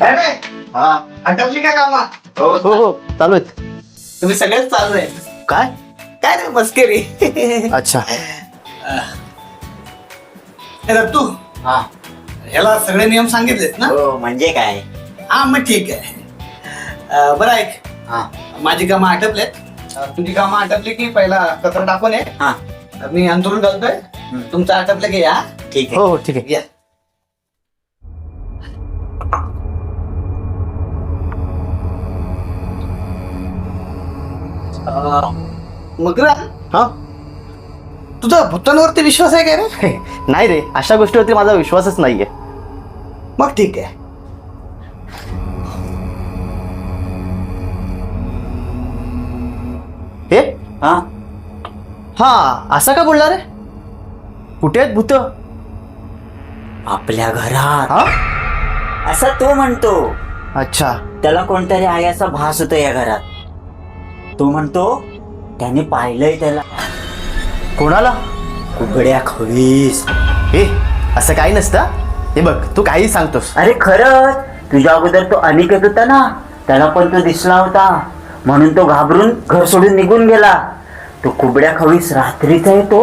काय रे? आटपली का कामा हो हो चालू आहेत. तुम्ही सगळेच चालू आहे काय? काय रे मस्करी? अच्छा. हे तू हा. याला सगळे नियम सांगितलेत ना? हो म्हणजे काय? हा मग ठीक आहे. अं, बरं ऐक. हा. माझी कामं आटपलेत. अं, तुझी कामं आटपली की पहिला कचरा टाकून ये. हा. मी अंतरून घालतोय. तुमचं आटपलं की या. ठीक आहे. हो हो ठीक आहे. या. मगरा? हा? तुझा भूतांवरती विश्वास आहे काय रे? नाही रे अशा गोष्टीवरती माझा विश्वासच नाहीये. मग ठीक आहे. हे? हा? हा असं का बोलणार रे? कुठे आहेत भूत? आपल्या घरात. हा? असा तो म्हणतो. अच्छा. त्याला कोणतरी आहे असा भास होतो या घरात. तो म्हणतो त्याने पाहिलंय त्याला. कोणाला? कुबड्या खवीस हे असं काही नसतं. हे बघ तू काही सांगतोस. अरे खरंच तुझ्या अगोदर तो अनिकेत होता ना त्याला पण तो दिसला होता. म्हणून तो घाबरून घर सोडून निघून गेला. तो कुबड्या खवीस रात्रीचा येतो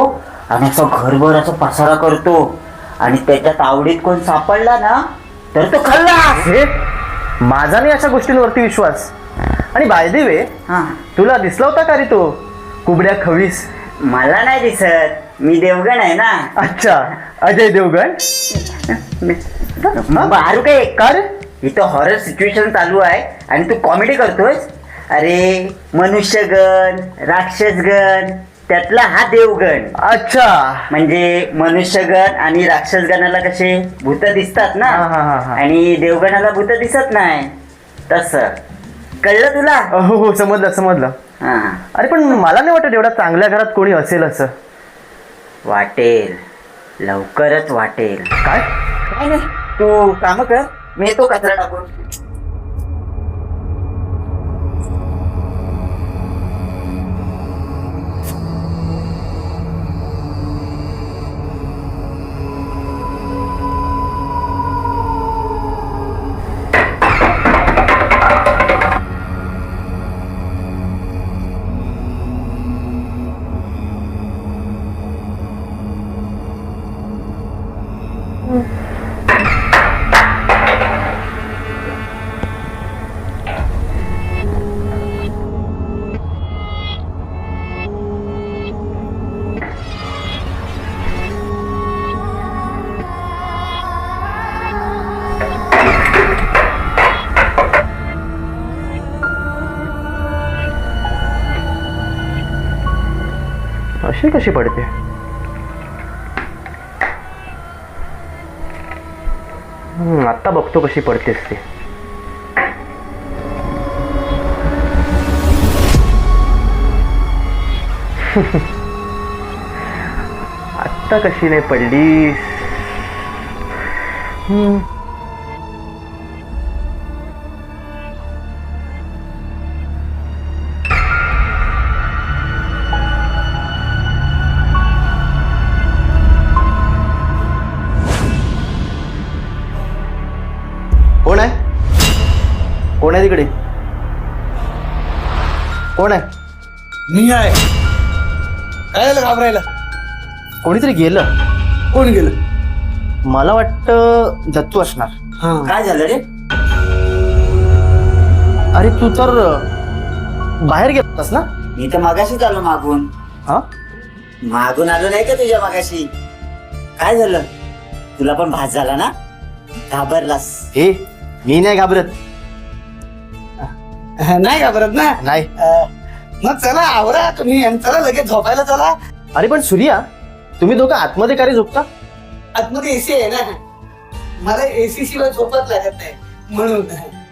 आणि असा घरभर असा पसारा करतो. आणि त्याच्यात आवडीत कोण सापडला ना तर तो खाल्ला हे? माझा नाही अशा गोष्टींवरती विश्वास. आणि बायदे वे हा. तुला दिसला होता का रे तो? कुबड्या खवीस. मला नाही दिसत. मी देवगण आहे ना. अच्छा. अजय देवगण? मारू काय का रे? इथं हॉरर सिच्युएशन चालू आहे. आणि तू कॉमेडी करतोयस? अरे मनुष्यगण राक्षसगण त्यातला हा देवगण. अच्छा. म्हणजे मनुष्यगण आणि राक्षसगणाला कसे भूत दिसतात ना? हा, हा, हा, हा. आणि देवगणाला भूत दिसत नाही. तस. कळलं तुला? हो हो समजलं समजलं. हा. अरे पण मला नाही वाटत एवढ्या चांगल्या घरात कोणी असेल असं. वाटेल. लवकरच वाटेल. काय? काय नाही तू काम कर. मी येतो कचरा टाकून. अशी कशी पडते? आत्ता बघतो कशी पडतेस ती. आत्ता कशी नाही पडलीस? कोण आहे तिकडे? कोण आहे? मी आहे. काय झालं घाबरायला? कोणीतरी गेलं. कोण गेलं? मला वाटतं दत्तू असणार. हा. काय झालं रे? अरे तू तर अं, बाहेर गेलास ना? मी तर मागाशीच आलो मागून. हा? मागून आलो नाही का तुझ्या मागाशी? काय झालं? तुला पण भास झाला ना? घाबरलास. हे मी नाही घाबरत. नाही घाबरत ना? नाही. अं, मग चला आवरा तुम्ही आणि चला लगेच झोपायला चला. अरे पण सूर्या तुम्ही दोघं आतमध्ये का रे झोपता? आतमध्ये एसी आहे ना. मला एसी शिवाय झोपत लागत नाही. म्हणून.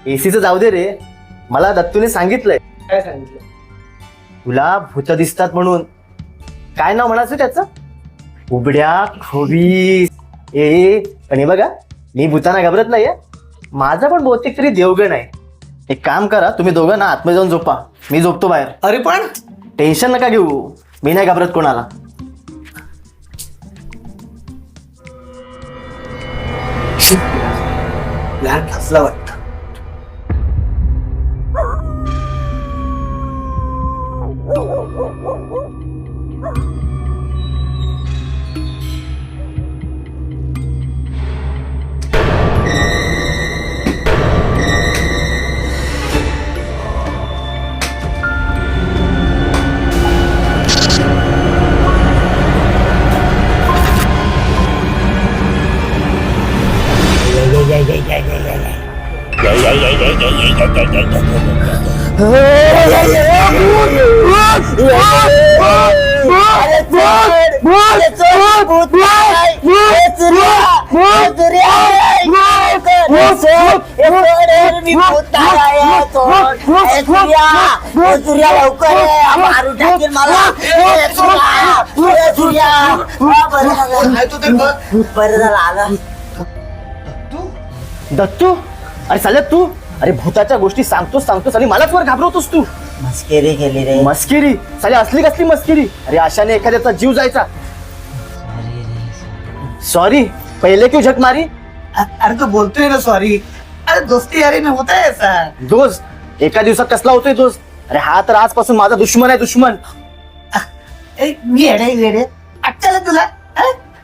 एसीचं जाऊ दे रे. मला दत्तूने सांगितलंय. काय सांगितलं? तुला भूत दिसतात म्हणून. काय नाव म्हणायचं त्याचं? उबड्या खोबी ए. पण हे बघा मी भूताना घाबरत नाहीये. माझा पण बहुतेक तरी देवगण आहे. एक काम करा तुम्ही दोघं ना आतमध्ये जाऊन झोपा. मी झोपतो बाहेर. अरे पण? टेन्शन नका घेऊ. मी नाही घाबरत कोणाला. प्लॅन फसला वाटतं काय तू ते बघ. बरं झालं आला. तू दत्तू? अरे साल्या तू? अरे भूताच्या गोष्टी सांगतोस सांगतोस आणि मलाच वर घाबरवतोस तू. मस्केरी केली रे. मस्किरी? साल्या असली कसली मस्किरी? अरे अशाने एखाद्याचा जीव जायचा. सॉरी पहिले क्यों झक मारी? अरे तू बोलतोय ना सॉरी अरे दोस्ती यारी में होता है ऐसा? दोस्त एका दिवसात कसला होतोय दोस्त अरे हा तर आजपासून माझा दुश्मन आहे दुश्मन. ए, मी येडे येडे तुला?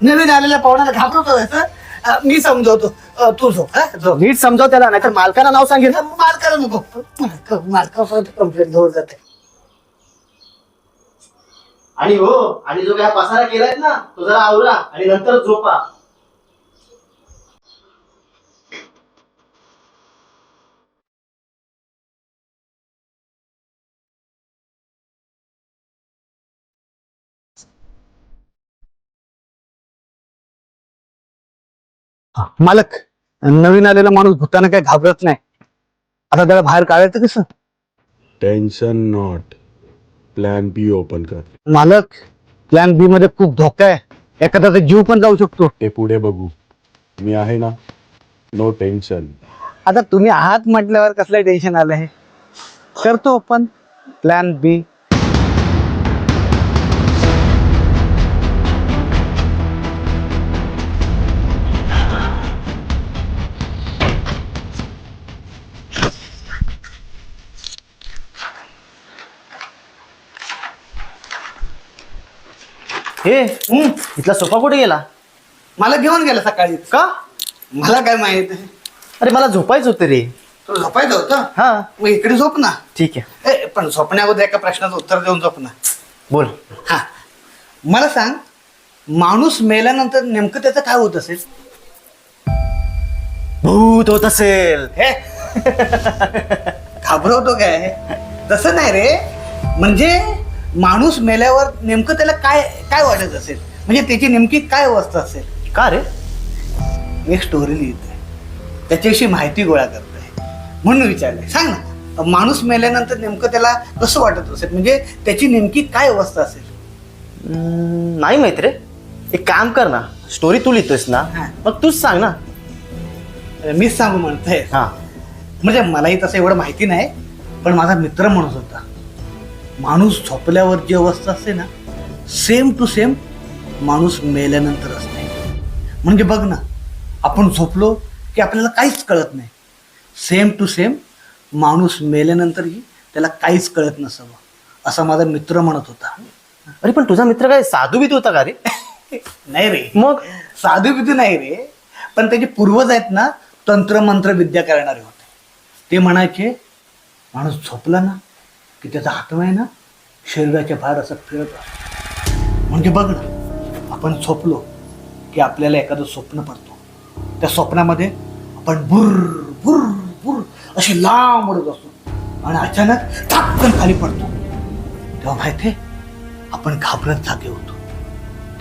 नवीन आलेल्या पाहुण्याला घाबरवतो असं? अ, मी समजवतो. अ, तू झोप हा? झोप. नीट समजाव त्याला नाहीतर मालकाला नाव सांगेल. मार करा नको. मार्कापर्यंत कंप्लेंट घेऊन जाते. आणि हो आणि जो काय पसारा केलाय ना तो जरा आवरा आणि नंतर झोपा. मालक नवीन आलेला माणूस भूताना काही घाबरत नाही. आता त्याला बाहेर काढायचं कसं? Tension not plan B open कर. मालक प्लॅन बी मध्ये खूप धोका आहे. एखाद्याचा जीव पण जाऊ शकतो. ते पुढे बघू. मी आहे ना? नो टेन्शन आता तुम्ही आहात म्हटल्यावर कसलं टेन्शन आलं आहे करतो आपण प्लॅन बी हे हम्म, इथला सोफा कुठे गेला? मला घेऊन गेला सकाळी. का? मला काय माहीत अरे मला झोपायचं होतं रे. तुला झोपायचं होतं? हा. मग इकडे झोप ना. ठीक आहे. ए, पण झोपण्याअगोदर एका प्रश्नाचं उत्तर देऊन झोप ना. बोल. हा. मला सांग माणूस मेल्यानंतर नेमकं त्याचं काय होत असेल? भूत होत असेल. हे. घाबरवतो काय? तसं नाही रे. म्हणजे माणूस मेल्यावर नेमकं त्याला काय काय वाटत असेल? म्हणजे त्याची नेमकी काय अवस्था असेल? का रे? एक स्टोरी लिहिते त्याच्याविषयी माहिती गोळा करतोय. म्हणून विचारलंय. सांग ना. माणूस मेल्यानंतर नेमकं त्याला कसं वाटत असेल? म्हणजे त्याची नेमकी काय अवस्था असेल? नाही माहीत रे. एक काम कर ना. स्टोरी तू लिहितोयस ना हा. मग तूच सांग ना. मीच सांगू म्हणतोय. हा. म्हणजे मलाही तसं एवढं माहिती नाही पण माझा मित्र म्हणत होता. माणूस झोपल्यावर जी अवस्था असते ना सेम टू सेम माणूस मेल्यानंतर असते. म्हणजे बघ ना आपण झोपलो की आपल्याला काहीच कळत नाही. सेम टू सेम माणूस मेल्यानंतरही त्याला काहीच कळत नसावं असा माझा मित्र म्हणत होता. अरे पण तुझा मित्र काय साधू बिधू होता का रे? नाही रे. मग? साधू बिधू नाही रे. पण त्याचे पूर्वज आहेत ना तंत्र मंत्र विद्या करणारे होते. ते म्हणायचे माणूस झोपला ना की त्याचा हातवा आहे ना शरीराच्या बाहेर असं फिरत असतो म्हणजे बघ ना आपण झोपलो की आपल्याला एखादं स्वप्न पडतो. त्या स्वप्नामध्ये आपण बुर बुर बुर अशी लांब उडत असतो. आणि अचानक थापकन खाली पडतो. तेव्हा माहिती आपण घाबरत जागे होतो.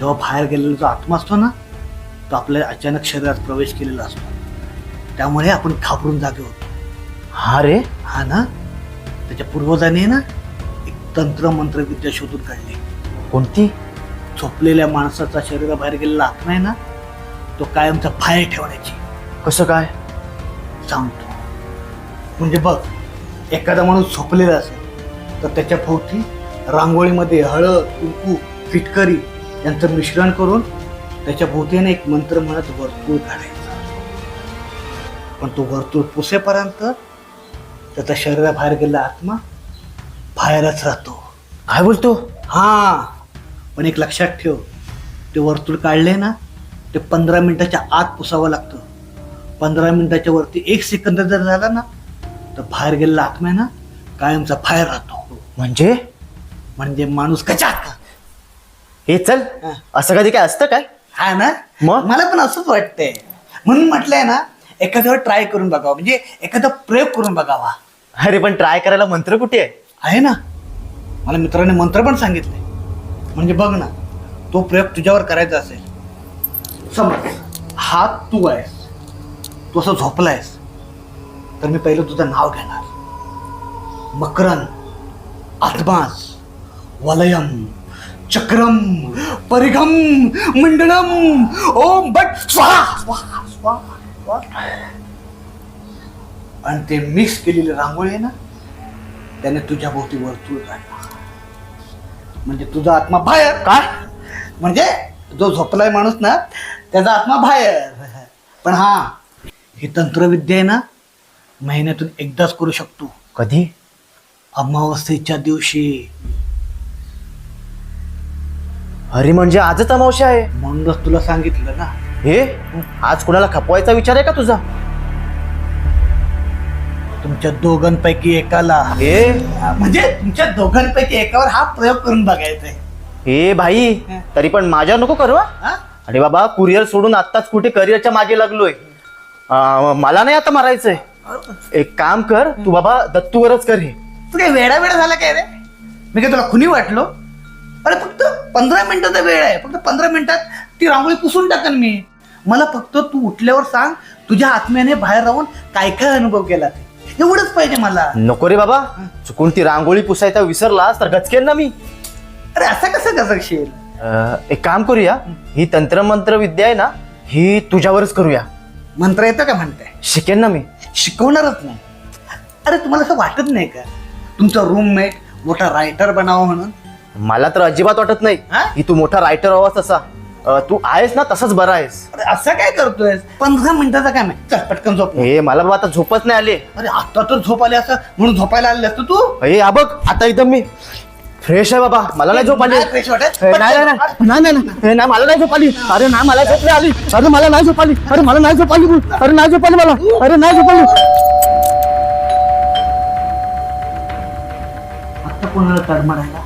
तेव्हा बाहेर गेलेला जो आत्मा असतो ना तो आपल्या अचानक शरीरात प्रवेश केलेला असतो. त्यामुळे आपण घाबरून जागे होतो. हा रे हा ना त्याच्या पूर्वजांनी ना एक तंत्र मंत्र विद्या शोधून काढली. कोणती? झोपलेल्या माणसाचा शरीराबाहेर गेलेला आत्मा आहे ना तो कायमचा बाहेर ठेवण्याची. कसं काय? सांगतो. म्हणजे बघ एखादा माणूस झोपलेला असेल तर त्याच्या भोवती रांगोळीमध्ये हळद कुंकू फिटकरी यांचं मिश्रण करून त्याच्या भोवतीने एक मंत्र म्हणत वर्तुळ काढायचं. पण तो वर्तुळ पुसेपर्यंत त्याचा शरीराबाहेर गेलेला आत्मा बाहेरच राहतो. काय बोलतो? हा. पण एक लक्षात ठेव ते वर्तुळ काढले ना ते पंधरा मिनिटाच्या आत पुसावं लागतं. पंधरा मिनिटाच्या वरती एक सेकंद जर झाला ना तर बाहेर गेलेला आत्मा आहे ना कायमचा बाहेर राहतो. म्हणजे? म्हणजे माणूस कचाक हे चल हा. असं कधी काय असतं काय? हा ना? मग? मला पण असंच वाटतंय. म्हणून म्हटलंय ना एखाद्यावर ट्राय करून बघावं. म्हणजे एखादा प्रयोग करून बघावा. अरे पण ट्राय करायला मंत्र कुठे आहे? आहे ना. मला मित्राने मंत्र पण सांगितले. म्हणजे बघ ना तो प्रयोग तुझ्यावर करायचा असेल. समज हात तू आहेस. तू असं झोपलायस. तर मी पहिलं तुझं नाव घेणार. मकरन आत्मास वलयम चक्रम परिघम मंडळम ओम बट स्वाहा! स्वाहा स्वाहा स्वाहा. आणि ते मिक्स केलेली रांगोळी आहे ना त्याने तुझ्या भोवती वर्तुळ काढला. म्हणजे तुझा आत्मा बाहेर. काय म्हणजे जो झोपलाय माणूस ना त्याचा आत्मा बाहेर. पण हा ही तंत्रविद्या आहे ना महिन्यातून एकदाच करू शकतो. कधी? अमावस्येच्या दिवशी. अरे म्हणजे आजच अमावस्या आहे. म्हणूनच तुला सांगितलं ना. हे? आज कुणाला खपवायचा विचार आहे का तुझा? तुमच्या दोघांपैकी एकाला. हे? म्हणजे तुमच्या दोघांपैकी एकावर हा प्रयोग करून बघायचा आहे हे भाई तरी पण माझ्या नको करवा हा? अरे बाबा कुरिअर सोडून आत्ताच कुठे करिअरच्या मागे लागलोय. अं, मला नाही आता मारायचंय. एक काम कर तू बाबा दत्तूवरच कर हे. तू काय वेडा वेडा झाला काय रे? मी काय तुला खुनी वाटलो? अरे फक्त पंधरा मिनिटाचा वेळ आहे. फक्त पंधरा मिनिटात ती रांगोळी पुसून टाकेन मी. मला फक्त तू उठल्यावर सांग तुझ्या आत्म्याने बाहेर राहून काय काय अनुभव केला ते. एवढंच पाहिजे मला. नको रे बाबा. चुकून ती रांगोळी पुसायचा विसरलास तर गचकेन ना मी. अरे असं कसं अं, एक काम करूया. ही तंत्रमंत्र विद्या आहे ना ही तुझ्यावरच करूया. मंत्र येतं का म्हणताय शिकेन ना मी. शिकवणारच नाही. अरे तुम्हाला असं वाटत नाही का? तुमचा रूममेट मोठा रायटर बनावा म्हणून? मला तर अजिबात वाटत नाही. हा? की तू मोठा रायटर हवास तसा. तू आहेस ना तसाच बरा आहेस. अरे असं काय करतोय पंधरा मिनिटाचा काम आहे चल पटकन झोप हे मला बाबा आता झोपच नाही आले. अरे आता तर झोप आली असं म्हणून झोपायला आले असतं तू? हे हा बघ आता एकदम मी फ्रेश आहे बाबा. मला नाही झोप आली. नाही fresh वाटत? हे, नाही नाही नाही. नाही नाही नाही. हे, नाही मला नाही झोप आली. अरे नाही मला झोप नाही आली. अरे मला नाही झोप आली. अरे मला नाही झोप आली अरे नाही झोप आली मला. अरे नाही झोप आली. आता कोणाला तडमडायला?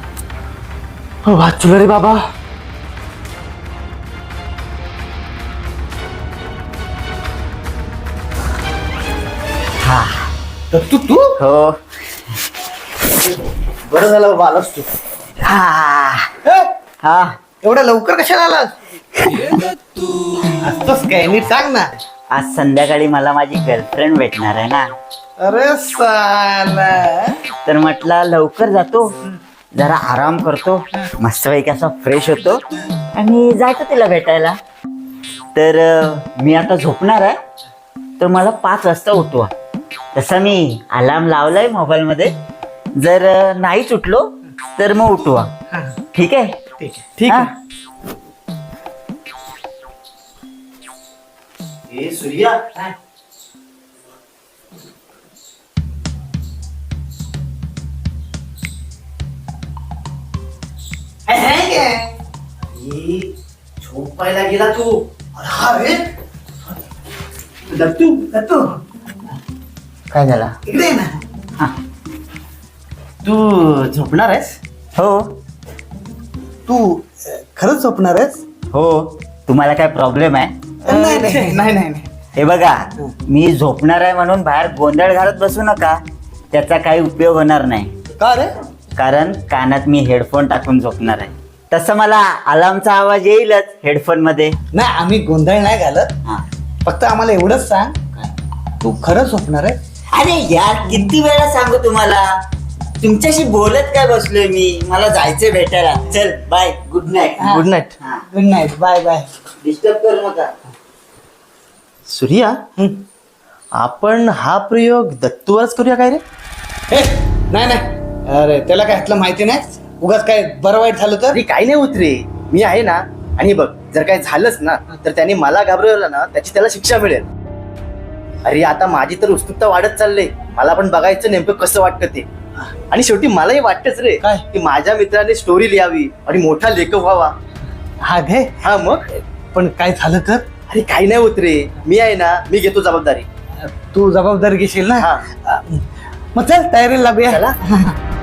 हो, वाचलो रे बाबा. तर तू तू? हो. बरं झालं बाबा आलास तू. ए, हा. एवढ्या लवकर कशाला आलास? असतोस काय नीट सांग ना. आज संध्याकाळी मला माझी गर्लफ्रेंड भेटणार आहे ना. अरे साला. तर म्हटलं लवकर जातो. जरा आराम करतो. मस्तपैकी असा फ्रेश होतो. आणि जायचं तिला भेटायला. तर अं, मी आता झोपणार आहे. तर मला पाच वाजता उठवा. तसा मी अलार्म लावलाय मोबाईलमध्ये जर अं, नाहीच उठलो तर मग उठवा. ठीक आहे? ठीक आहे. ठीक हा? आहे ए सूर्या. ए, झोपायला गेला तू. अरे दत्तू दत्तू काय झाला? इकडे ये ना तू झोपणार आहेस? हो. तू अ, खरंच झोपणार आहेस? हो. तुम्हाला काय प्रॉब्लेम आहे? नाही नाही नाही नाही नाही. हे बघा मी झोपणार आहे म्हणून बाहेर गोंधळ घालत बसू नका. त्याचा काही उपयोग होणार नाही. का रे? कारण कानात मी हेडफोन टाकून झोपणार आहे. तसं मला अलार्मचा आवाज येईलच हेडफोनमध्ये. नाही आम्ही गोंधळ नाही घालत. हा. फक्त आम्हाला एवढंच सांग. तू खरंच झोपणार आहे अरे यार किती वेळा सांगू तुम्हाला? तुमच्याशी बोलत काय बसलोय मी? मला जायचंय भेटायला. चल bye good night good night good night bye bye disturb करू नका. सूर्या आपण हा प्रयोग दत्तूवरच करूया काय रे? हे नाही नाही. अरे त्याला काय ह्यातलं माहिती नाही? उगाच काय बरं वाईट झालं तर? अरे काही नाही होत रे. मी आहे ना आणि बघ जर काही झालंच ना तर त्याने मला घाबरवलं ना त्याची त्याला शिक्षा मिळेल. अरे आता माझी तर उत्सुकता वाढत चालले मला पण बघायचं नेमकं कसं वाटतं ते. आणि शेवटी मलाही वाटतच रे काय? की माझ्या मित्राने स्टोरी लिहावी आणि मोठा लेखक व्हावा. हा घे हा मग? पण काय झालं तर? अरे काही नाही होत रे. मी आहे ना मी घेतो जबाबदारी. तू जबाबदारी घेशील ना? हा. मग चल तयारीला लागूया. चला.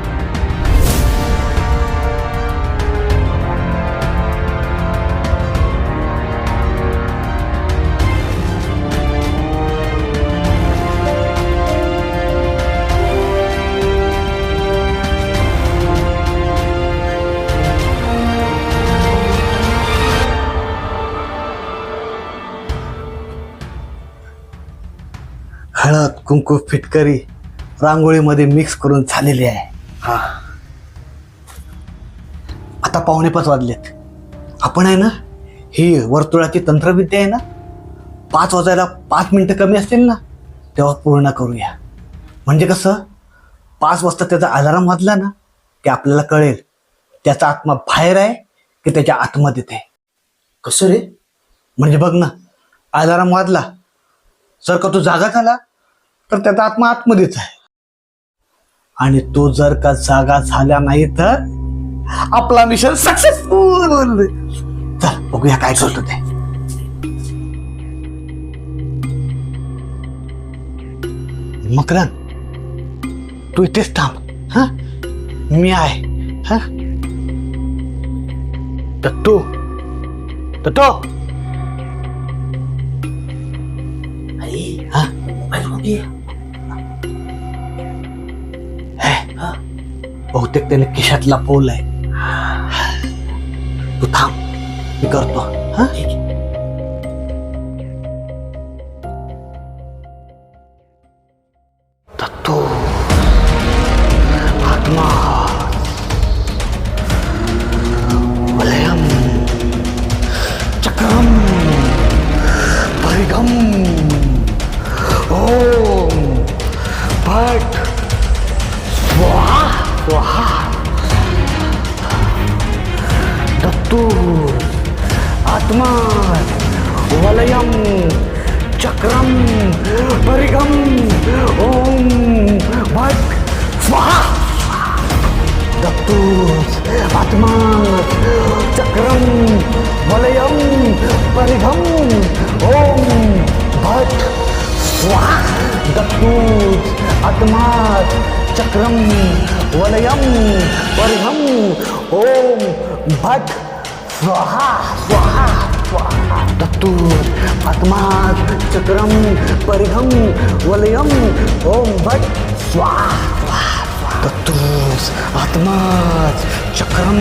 हळद कुंकू फिटकरी रांगोळीमध्ये मिक्स करून झालेली आहे. हा. आता पावणे पाच वाजलेत. आपण आहे ना ही वर्तुळाची तंत्रविद्या आहे ना पाच वाजायला पाच मिनटं कमी असतील ना तेव्हा पूर्ण करूया. म्हणजे कसं पाच वाजता त्याचा अलाराम वाजला ना की आपल्याला कळेल त्याचा आत्मा बाहेर आहे की त्याच्या आतमध्ये आहे कसं रे? म्हणजे बघ ना अलाराम वाजला. जर का तो जागा झाला तर त्याचा आत्मा आतमध्येच आहे. आणि तो जर का जागा झाला नाही तर आपला मिशन सक्सेसफुल चल बघूया काय करतो ते. मकरन तू इथेच थांब. हा? मी आहे. हा? तू दत्तू आई हा? मोबाईल बहुतेक त्याने खिशात लपवलंय तू थांब मी करतो. हा? दत्तू आत्मा वलयम चक्रम परिगम ओम भट स्वाहा। दत्तूस आत्मा चक्रम वलयम परिघम ओम भट स्वाहा। दत्तूस आत्मा चक्रम वलयम परिघम ओम भट स्वाहा स्वाहा स्वाहा दत्तू आत्मा चक्रम परिघम वलयम ओम भट स्वाहा स्वाहा तत्तूस आत्मा चक्रम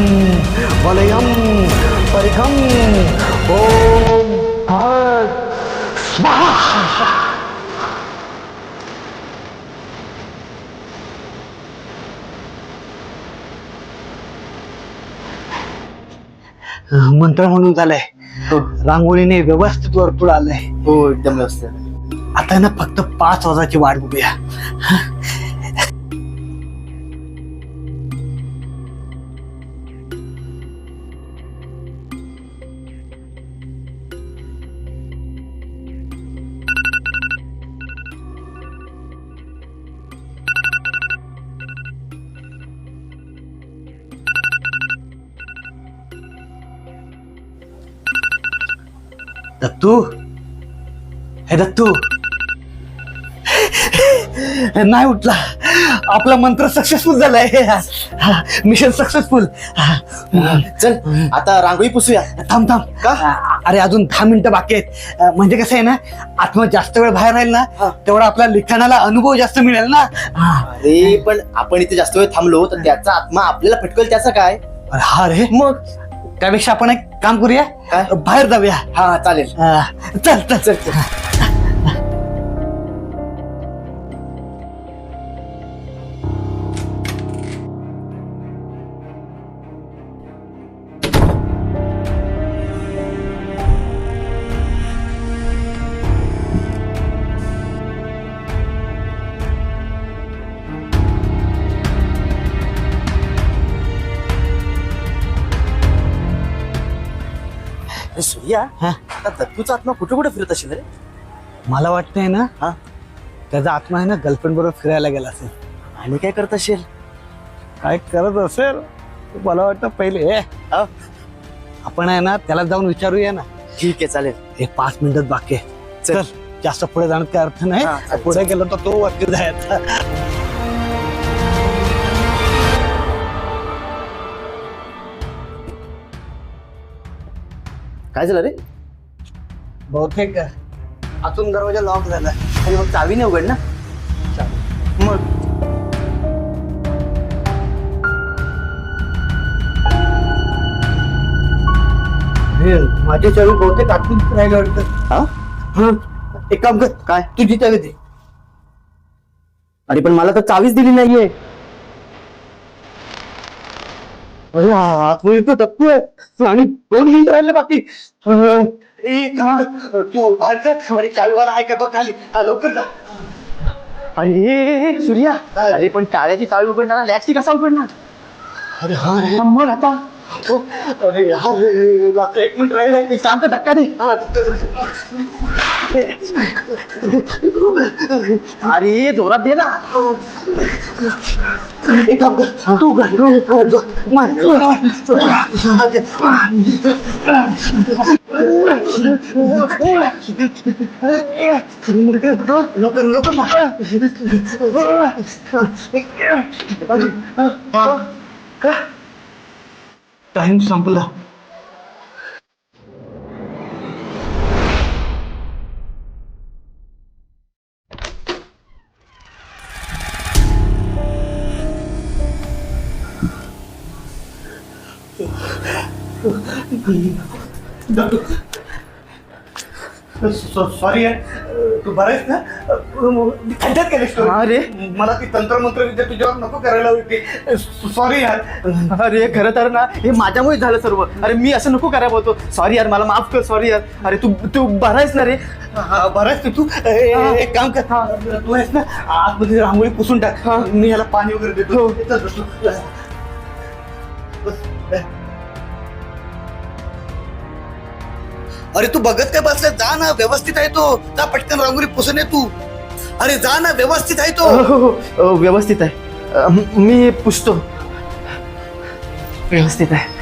वलयम परिघम ओम भट स्वाहा मंत्र म्हणून झालंय. रांगोळीने व्यवस्थित वर्तुळ आलंय. हो एकदम व्यवस्थित. आता ना फक्त पाच वाजाची वाट बघूया. दत्तू हे दत्तू नाही उठला. आपला मंत्र सक्सेसफुल झालाय. मिशन सक्सेसफुल चल आता रांगोळी पुसूया. थांब थांब. का? अरे अजून दहा मिनिटं बाकी आहेत. म्हणजे कसं आहे ना आत्मा जास्त वेळ बाहेर राहील ना. तेवढा आपल्या लिखाणाला अनुभव जास्त मिळेल ना. अरे पण आपण इथे जास्त वेळ थांबलो तर त्याचा आत्मा आपल्याला फटकल त्याचं काय? अरे हा रे. मग? त्यापेक्षा आपण एक काम करूया? बाहेर जाऊया. हा चालेल. अं, चल चल. चल चल. हा. आता दत्तूचा आत्मा कुठे कुठे फिरत असेल रे? मला वाटतंय ना हा. त्याचा आत्मा आहे ना गर्लफ्रेंड बरोबर फिरायला गेला असेल. आणि काय करत असेल? काय करत असेल? मला वाटतं पहिले ए, हा. आपण आहे ना त्याला जाऊन विचारूया ना. ठीक आहे चालेल. हे पाच मिनिटात बाकी आहे. चल. चल जास्त पुढे जाण्यात काय अर्थ नाही. चालेल, पुढे गेलो तर तो वरती जायचा. काय झालं रे? बहुतेक आतून दरवाजा लॉक झाला. अरे मग चावी नाही उघड ना? मग? हे, माझी चावी बहुतेक आतून राहिलं वाटतं. हा? हा? एक काम कर. काय? तुझी चावी दे. अरे पण मला तर चावीच दिली नाहीये. अरे आतमध्ये तर टप्पू आहे. आणि दोन मिनिट राहिले बाकी. अं, एक हा, तू बाहेर जा. अरे चावीवाला आहे का बघ खाली. हा, लवकर जा. अरे सूर्या. अरे पण टाळ्याची चावी उघडणार लॅक्सी कसा उघडणार? अरे हा रे. मग आता. हो. अरे यार रे, लागतं एक मिनिट राहिलं एक काम कर धक्का दे हा, अरे जोरात दे टाइम संपला सॉरी तू बरं आहेस ना? खड्ड्यात गेलेस तू हा रे. मला ती तंत्रमंत्र विद्या तुझ्यावर नको करायला होती. सॉरी यार. अरे खरं तर ना हे माझ्यामुळे झालं सर्व. अरे मी असं नको करायला बोलतो. सॉरी यार मला माफ कर सॉरी यार. अरे तू तू बरा आहेस ना रे? हा, बरं आहेस ना तू. ए, एक काम कर. तू आहेस ना आतमध्ये रांगोळी पुसून टाक. मी याला पाणी वगैरे देतो. चल, बस. अरे तू बघत काय बसलाय? जा ना व्यवस्थित आहे तो. जा पटकन रांगोळी पुसून ये तू. अरे जा ना व्यवस्थित आहे तो. हो, हो, हो. व्यवस्थित आहे. अ, मी पुसतो. व्यवस्थित आहे.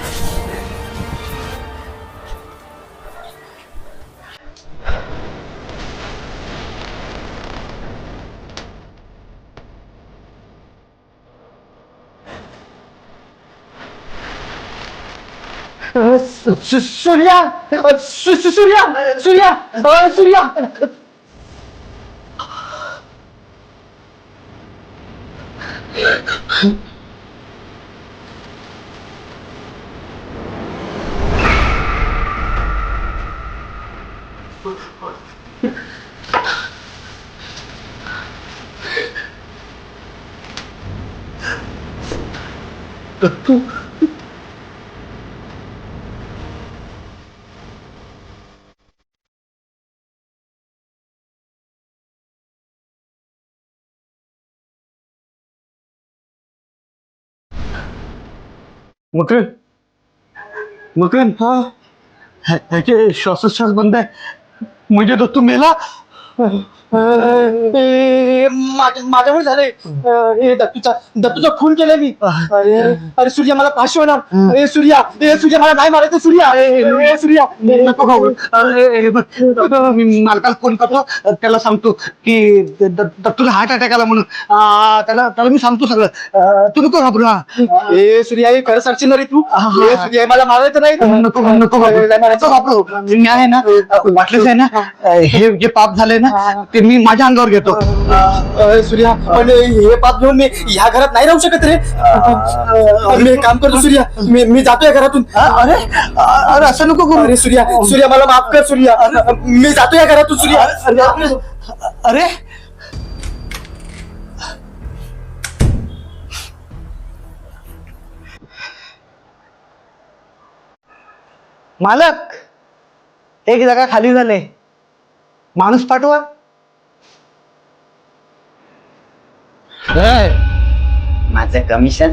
अ, सु- सु- सूर्या अ, सु- सु- सूर्या सूर्या अ, सूर्या मुकन मुकन हा. ह्या- ह्याचे श्वासोच्छ्वास बंद आहे म्हणजे तो तू मेला. माझ्यामुळे झाले हे दत्तूचा दत्तूचा खून केलाय मी. अरे अरे सूर्या मला फाशी होणार. अरे सूर्या ए सूर्या मला नाही मारायचं सूर्या. ए सूर्या. नको खाऊ. अरे, हे बघ, मी मालकाला फोन करतो. त्याला सांगतो की द- द- दत्तूला हार्ट अटॅक आला म्हणून. आ, त्याला त्याला मी सांगतो सगळं. अ, तू नको घाबरू हा. ए सूर्या हे खरं सांगशील ना रे तू ए सूर्या मला मारायचं नाही नको नको घाबरू. नको घाबरू. मी आहे ना वाटलंच आहे ना हे. जे पाप झाले ना ते मी माझ्या अंगावर घेतो. अरे सूर्या पण हे पाप घेऊन मी ह्या घरात नाही राहू शकत रे. मी एक काम करतो सूर्या. मी मी जातो या घरातून अरे अरे असं नको करू. अरे सूर्या सूर्या मला माफ कर सूर्या. मी जातो या घरातून सूर्या. अरे अरे. मालक एक जागा खाली झाले. माणूस पाठवा. माझं कमिशन